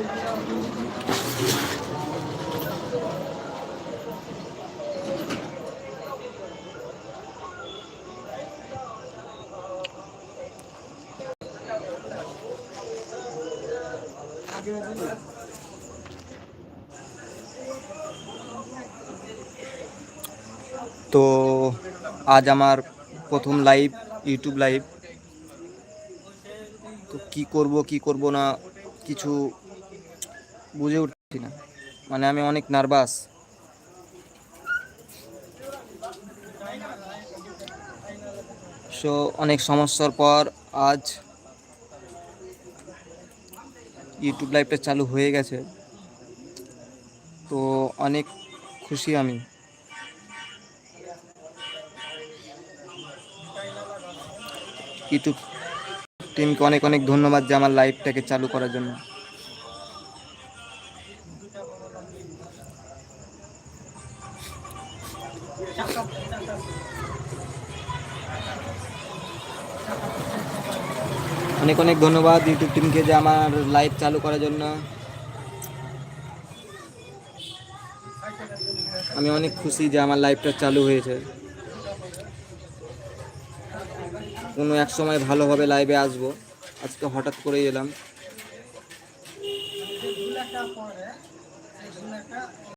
তো আজ আমার প্রথম লাইভ ইউটিউব লাইভ তো কি করব কি করব না কিছু বুঝে উঠছি না। মানে আমি অনেক নার্ভাস। সো, অনেক সমস্যার পর আজ ইউটিউব লাইভটা চালু হয়ে গেছে। তো, অনেক খুশি আমি। ইউটিউব টিমকে অনেক অনেক ধন্যবাদ যে আমার লাইভটাকে চালু করার জন্য। অনেক অনেক ধন্যবাদ ইউটিউব টিমকে যে আমার লাইভ চালু করার জন্য। আমি অনেক খুশি যে আমার লাইভটা চালু হয়েছে। কোনো এক সময় ভালোভাবে লাইভে আসব। আজকে হঠাৎ করেই এলাম।